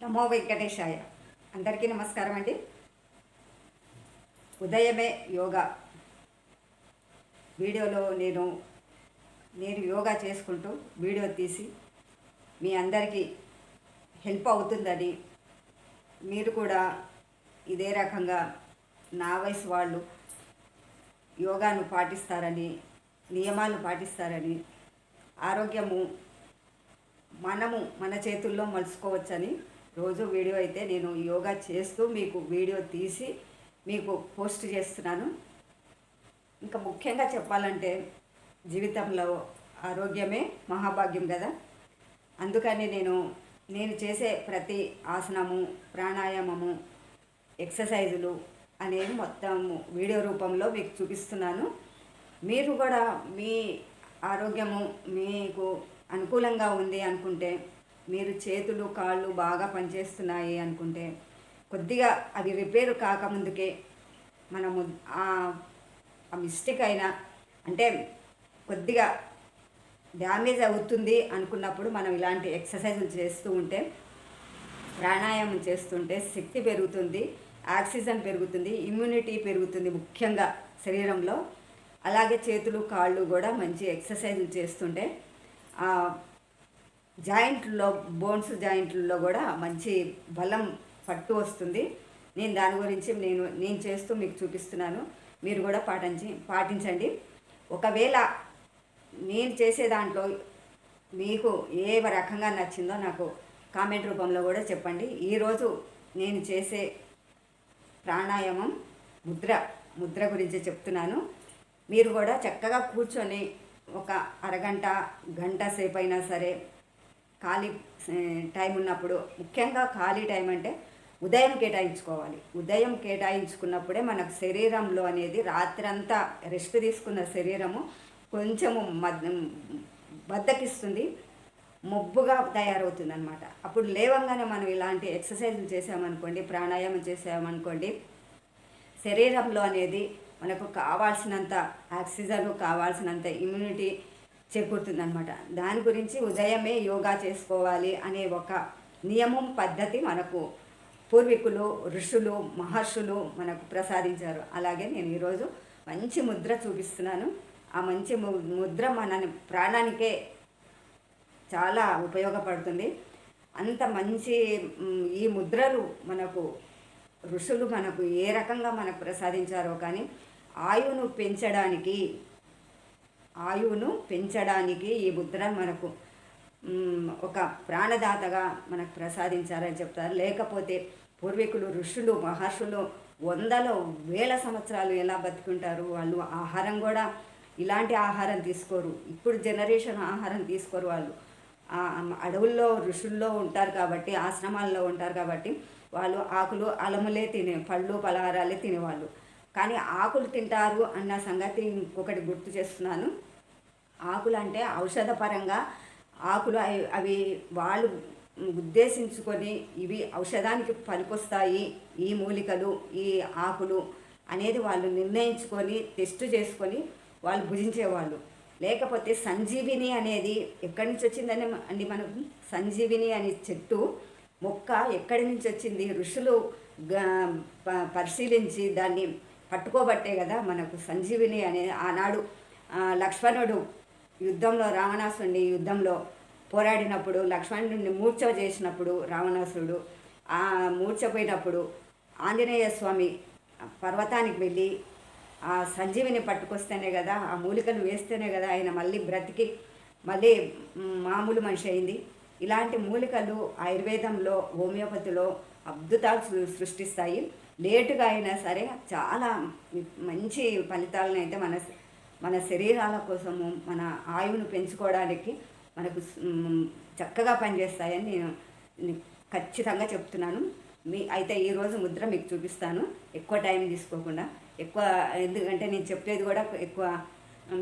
నమో వెంకటేశాయ. అందరికీ నమస్కారం అండి. ఉదయమే యోగా. వీడియోలో నేను నేను యోగా చేసుకుంటూ వీడియో తీసి మీ అందరికీ హెల్ప్ అవుతుందని మీరు కూడా ఇదే రకంగా నా వయసు వాళ్ళు యోగాను పాటిస్తారని నియమాలు పాటిస్తారని ఆరోగ్యము మనము మన చేతుల్లో మలుచుకోవచ్చని రోజు వీడియో అయితే నేను యోగా చేస్తూ మీకు వీడియో తీసి మీకు పోస్ట్ చేస్తున్నాను. ఇంకా ముఖ్యంగా చెప్పాలంటే జీవితంలో ఆరోగ్యమే మహాభాగ్యం కదా. అందుకని నేను నేను చేసే ప్రతి ఆసనము ప్రాణాయామము ఎక్సర్సైజులు అనేవి మొత్తం వీడియో రూపంలో మీకు చూపిస్తున్నాను. మీరు కూడా మీ ఆరోగ్యము మీకు అనుకూలంగా ఉంది అనుకుంటే మీరు చేతులు కాళ్ళు బాగా పనిచేస్తున్నాయి అనుకుంటే కొద్దిగా అవి రిపేర్ కాకముందుకే మనము ఆ మిస్టేక్ అయినా అంటే కొద్దిగా డ్యామేజ్ అవుతుంది అనుకున్నప్పుడు మనం ఇలాంటి ఎక్సర్సైజులు చేస్తూ ఉంటే ప్రాణాయామం చేస్తుంటే శక్తి పెరుగుతుంది ఆక్సిజన్ పెరుగుతుంది ఇమ్యూనిటీ పెరుగుతుంది ముఖ్యంగా శరీరంలో. అలాగే చేతులు కాళ్ళు కూడా మంచి ఎక్సర్సైజులు చేస్తుంటే జాయింట్లో బోన్స్ జాయింట్లలో కూడా మంచి బలం పట్టు వస్తుంది. నేను దాని గురించి నేను నేను చేస్తూ మీకు చూపిస్తున్నాను. మీరు కూడా పాటించి పాటించండి. ఒకవేళ నేను చేసే దాంట్లో మీకు ఏ రకంగా నచ్చిందో నాకు కామెంట్ రూపంలో కూడా చెప్పండి. ఈరోజు నేను చేసే ప్రాణాయామం ముద్ర ముద్ర గురించి చెప్తున్నాను. మీరు కూడా చక్కగా కూర్చొని ఒక అరగంట గంట సేపు అయినా సరే ఖాళీ టైం ఉన్నప్పుడు ముఖ్యంగా ఖాళీ టైం అంటే ఉదయం కేటాయించుకోవాలి. ఉదయం కేటాయించుకున్నప్పుడే మనకు శరీరంలో అనేది రాత్రంతా రెస్ట్ తీసుకున్న శరీరము కొంచెము మద్ బద్దకిస్తుంది మొబ్బుగా తయారవుతుంది అనమాట అప్పుడు లేవంగానే మనం ఇలాంటి ఎక్సర్సైజ్లు చేసామనుకోండి ప్రాణాయామం చేసామనుకోండి శరీరంలో అనేది మనకు కావాల్సినంత ఆక్సిజన్ కావాల్సినంత ఇమ్యూనిటీ చేకూరుతుంది అనమాట దాని గురించి ఉదయమే యోగా చేసుకోవాలి అనే ఒక నియమం పద్ధతి మనకు పూర్వీకులు ఋషులు మహర్షులు మనకు ప్రసాదించారు. అలాగే నేను ఈరోజు మంచి ముద్ర చూపిస్తున్నాను. ఆ మంచి ము- ముద్ర మన ప్రాణానికే చాలా ఉపయోగపడుతుంది. అంత మంచి ఈ ముద్రలు మనకు ఋషులు మనకు ఏ రకంగా మనకు ప్రసాదించారో కానీ ఆయువును పెంచడానికి ఆయువును పెంచడానికి ఈ ముద్ర మనకు ఒక ప్రాణదాతగా మనకు ప్రసాదించారని చెప్తారు. లేకపోతే పూర్వీకులు ఋషులు మహర్షులు వందల వేల సంవత్సరాలు ఎలా బతుకుంటారు? వాళ్ళు ఆహారం కూడా ఇలాంటి ఆహారం తీసుకోరు. ఇప్పుడు జనరేషన్ ఆహారం తీసుకోరు వాళ్ళు. అడవుల్లో ఋషుల్లో ఉంటారు కాబట్టి ఆశ్రమాల్లో ఉంటారు కాబట్టి వాళ్ళు ఆకులు అలములే తినే పళ్ళు పలహారాలే తినేవాళ్ళు. కానీ ఆకులు తింటారు అన్న సంగతి ఇంకొకటి గుర్తు చేస్తున్నాను. ఆకులు అంటే ఔషధపరంగా ఆకులు అవి అవి వాళ్ళు ఉద్దేశించుకొని ఇవి ఔషధానికి పనికొస్తాయి. ఈ మూలికలు ఈ ఆకులు అనేది వాళ్ళు నిర్ణయించుకొని టెస్ట్ చేసుకొని వాళ్ళు భుజించేవాళ్ళు. లేకపోతే సంజీవిని అనేది ఎక్కడి నుంచి వచ్చిందని అండి మనకు? సంజీవిని అనే చెట్టు మొక్క ఎక్కడి నుంచి వచ్చింది? ఋషులు పరిశీలించి దాన్ని పట్టుకోబట్టే కదా మనకు సంజీవిని అనే ఆనాడు లక్ష్మణుడు యుద్ధంలో రావణాసుడిని యుద్ధంలో పోరాడినప్పుడు లక్ష్మణుడిని మూర్ఛ చేసినప్పుడు రావణాసురుడు ఆ మూర్ఛపోయినప్పుడు ఆంజనేయ స్వామి పర్వతానికి వెళ్ళి ఆ సంజీవిని పట్టుకొస్తేనే కదా ఆ మూలికలు వేస్తేనే కదా ఆయన మళ్ళీ బ్రతికి మళ్ళీ మామూలు మనిషి అయింది. ఇలాంటి మూలికలు ఆయుర్వేదంలో హోమియోపతిలో అద్భుతాలు సృష్టిస్తాయి. లేటుగా అయినా సరే చాలా మంచి ఫలితాలను అయితే మన మన శరీరాల కోసము మన ఆయువును పెంచుకోవడానికి మనకు చక్కగా పనిచేస్తాయని నేను ఖచ్చితంగా చెప్తున్నాను. మీ అయితే ఈరోజు ముద్ర మీకు చూపిస్తాను. ఎక్కువ టైం తీసుకోకుండా ఎక్కువ ఎందుకంటే నేను చెప్పేది కూడా ఎక్కువ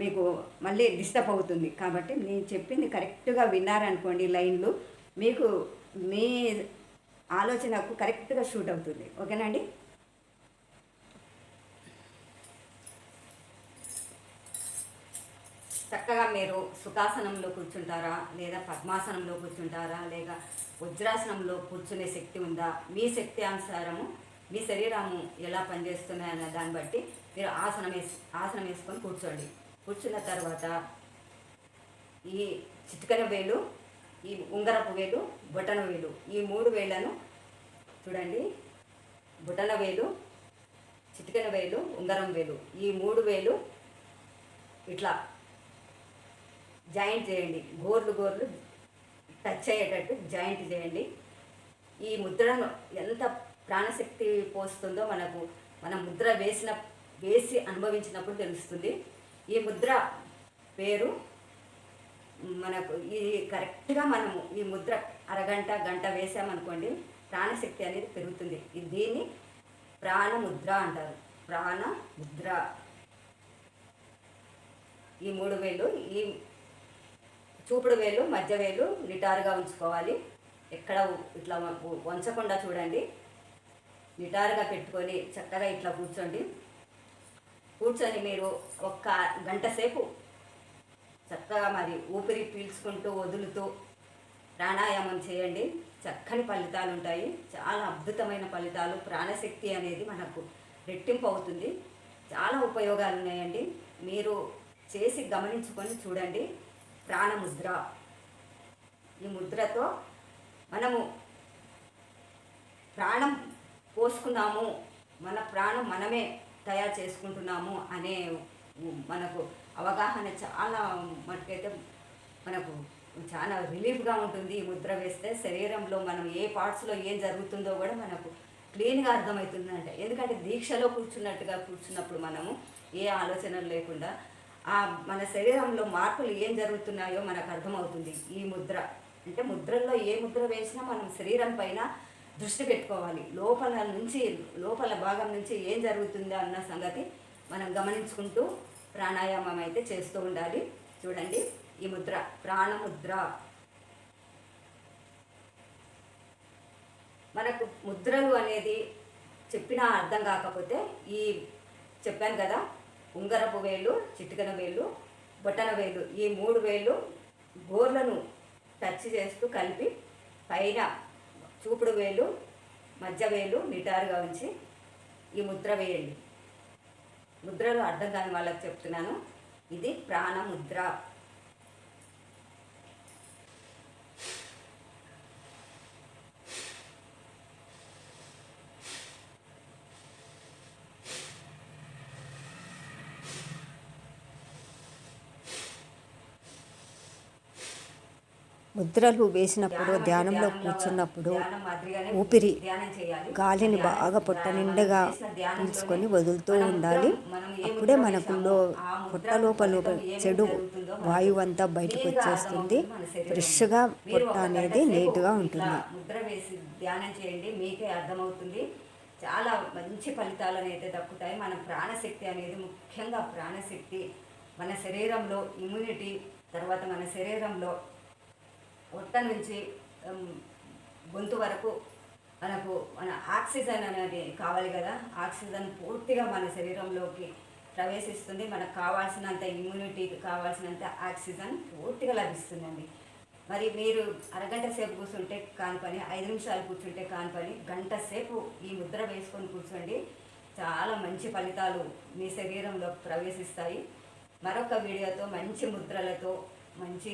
మీకు మళ్ళీ డిస్టర్బ్ అవుతుంది కాబట్టి నేను చెప్పింది కరెక్ట్గా విన్నారనుకోండి లైన్లు మీకు మీ ఆలోచనకు కరెక్ట్గా షూట్ అవుతుంది. ఓకేనండి చక్కగా మీరు సుఖాసనంలో కూర్చుంటారా? లేదా పద్మాసనంలో కూర్చుంటారా? లేదా వజ్రాసనంలో కూర్చునే శక్తి ఉందా? మీ శక్తి అనుసారము మీ శరీరము ఎలా పనిచేస్తున్నాయి అన్న దాన్ని బట్టి మీరు ఆసనం వేసి ఆసనం వేసుకొని కూర్చోండి. కూర్చున్న తర్వాత ఈ చిటికన వేలు ఈ ఉంగరపు వేలు బొటన వేలు ఈ మూడు వేళ్ళను చూడండి. బొటన వేలు చిటికన వేలు ఉంగరం వేలు ఈ మూడు వేలు ఇట్లా జాయింట్ చేయండి. గోర్లు గోర్లు టచ్ అయ్యేటట్టు జాయింట్ చేయండి. ఈ ముద్రను ఎంత ప్రాణశక్తి పోస్తుందో మనకు మనం ముద్ర వేసిన వేసి అనుభవించినప్పుడు తెలుస్తుంది. ఈ ముద్ర పేరు మనకు ఈ కరెక్ట్గా మనము ఈ ముద్ర అరగంట గంట వేసామనుకోండి ప్రాణశక్తి అనేది పెరుగుతుంది. ఇది దీన్ని ప్రాణముద్ర అంటారు. ప్రాణముద్ర. ఈ మూడు వేలు ఈ చూపుడు వేలు మధ్య వేలు నిటారుగా ఉంచుకోవాలి. ఎక్కడ ఇట్లా వంచకుండా చూడండి. నిటారుగా పెట్టుకొని చక్కగా ఇట్లా కూర్చోండి. కూర్చొని మీరు ఒక్క గంట సేపు చక్కగా మరి ఊపిరి పీల్చుకుంటూ వదులుతూ ప్రాణాయామం చేయండి. చక్కని ఫలితాలు ఉంటాయి. చాలా అద్భుతమైన ఫలితాలు. ప్రాణశక్తి అనేది మనకు రెట్టింపు అవుతుంది. చాలా ఉపయోగాలు ఉన్నాయండి. మీరు చేసి గమనించుకొని చూడండి. ప్రాణముద్ర. ఈ ముద్రతో మనము ప్రాణం పోసుకున్నాము మన ప్రాణం మనమే తయారు చేసుకుంటున్నాము అనే మనకు అవగాహన చాలా మటుకైతే మనకు చాలా రిలీఫ్గా ఉంటుంది. ఈ ముద్ర వేస్తే శరీరంలో మనం ఏ పార్ట్స్లో ఏం జరుగుతుందో కూడా మనకు క్లీన్గా అర్థమవుతుందంట. ఎందుకంటే దీక్షలో కూర్చున్నట్టుగా కూర్చున్నప్పుడు మనము ఏ ఆలోచనలు లేకుండా మన శరీరంలో మార్పులు ఏం జరుగుతున్నాయో మనకు అర్థమవుతుంది. ఈ ముద్ర. అంటే ముద్రల్లో ఏ ముద్ర వేసినా మనం శరీరం పైన దృష్టి పెట్టుకోవాలి. లోపల నుంచి లోపల భాగం నుంచి ఏం జరుగుతుందో అన్న సంగతి మనం గమనించుకుంటూ ప్రాణాయామం అయితే చేస్తూ ఉండాలి. చూడండి ఈ ముద్ర. ప్రాణముద్ర. మనకు ముద్రలు అనేది చెప్పినా అర్థం కాకపోతే ఈ చెప్పాను కదా ఉంగరపు వేలు చిటికన వేలు బొటన వేలు ఈ మూడు వేలు గోర్లను టచ్ చేస్తూ కలిపి పైన చూపుడు వేలు మధ్య వేలు నిటారుగా ఉంచి ఈ ముద్ర వేయండి. ముద్రలు అర్థం కాని వాళ్ళకి చెప్తున్నాను. ఇది ప్రాణముద్ర. ముద్రలు వేసినప్పుడు ధ్యానంలో కూర్చున్నప్పుడు ఊపిరి. గాలిని బాగా పొట్ట నిండుగా పీల్చుకొని వదులుతూ ఉండాలి. అప్పుడే మనకు పొట్ట లోపల చెడు వాయువు అంతా బయటకు వచ్చేస్తుంది. ఫ్రెష్గా పొట్ట అనేది నీట్గా ఉంటుంది. ముద్ర వేసి ధ్యానం చేయండి మీకే అర్థమవుతుంది. చాలా మంచి ఫలితాలు అయితే దక్కుతాయి. మన ప్రాణశక్తి అనేది ముఖ్యంగా ప్రాణశక్తి. మన శరీరంలో ఇమ్యూనిటీ తర్వాత మన శరీరంలో పొట్ట నుంచి గొంతు వరకు మనకు మన ఆక్సిజన్ అనేది కావాలి కదా. ఆక్సిజన్ పూర్తిగా మన శరీరంలోకి ప్రవేశిస్తుంది. మనకు కావాల్సినంత ఇమ్యూనిటీకి కావాల్సినంత ఆక్సిజన్ పూర్తిగా లభిస్తుందండి. మరి మీరు అరగంట సేపు కూర్చుంటే కాని పని ఐదు నిమిషాలు కూర్చుంటే కాని పని గంట సేపు ఈ ముద్ర వేసుకొని కూర్చోండి. చాలా మంచి ఫలితాలు మీ శరీరంలో ప్రవేశిస్తాయి. మరొక వీడియోతో మంచి ముద్రలతో మంచి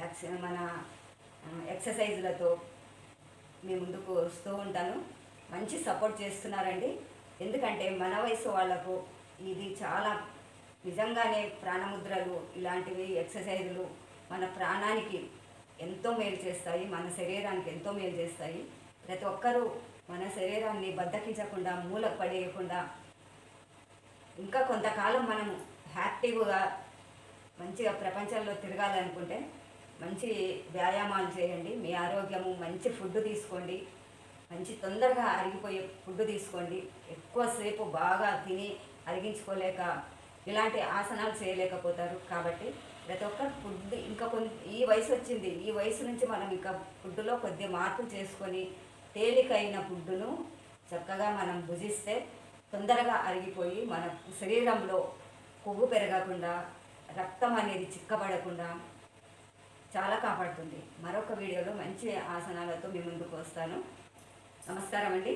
యాక్సి మన ఎక్సర్సైజులతో మీ ముందుకు వస్తూ ఉంటాను. మంచి సపోర్ట్ చేస్తున్నారండి. ఎందుకంటే మన వయసు వాళ్ళకు ఇది చాలా నిజంగానే ప్రాణముద్రలు ఇలాంటివి ఎక్సర్సైజులు మన ప్రాణానికి ఎంతో మేలు చేస్తాయి మన శరీరానికి ఎంతో మేలు చేస్తాయి. ప్రతి ఒక్కరూ మన శరీరాన్ని బద్దకించకుండా మూలకు పడేయకుండా ఇంకా కొంతకాలం మనం హ్యాపీగా మంచిగా ప్రపంచంలో తిరగాలనుకుంటే మంచి వ్యాయామాలు చేయండి మీ ఆరోగ్యము మంచి ఫుడ్ తీసుకోండి మంచి తొందరగా అరిగిపోయే ఫుడ్ తీసుకోండి. ఎక్కువసేపు బాగా తిని అరిగించుకోలేక ఇలాంటి ఆసనాలు చేయలేకపోతారు. కాబట్టి ప్రతి ఒక్కరు ఫుడ్ ఇంకా కొన్ని ఈ వయసు వచ్చింది ఈ వయసు నుంచి మనం ఇంకా ఫుడ్లో కొద్దిగా మార్పులు చేసుకొని తేలికైన ఫుడ్డును చక్కగా మనం భుజిస్తే తొందరగా అరిగిపోయి మన శరీరంలో కొవ్వు పెరగకుండా రక్తం అనేది చిక్కబడకుండా చాలా కాపాడుతుంది. మరొక వీడియోలో మంచి ఆసనాలతో మీ ముందుకు వస్తాను. నమస్కారం అండి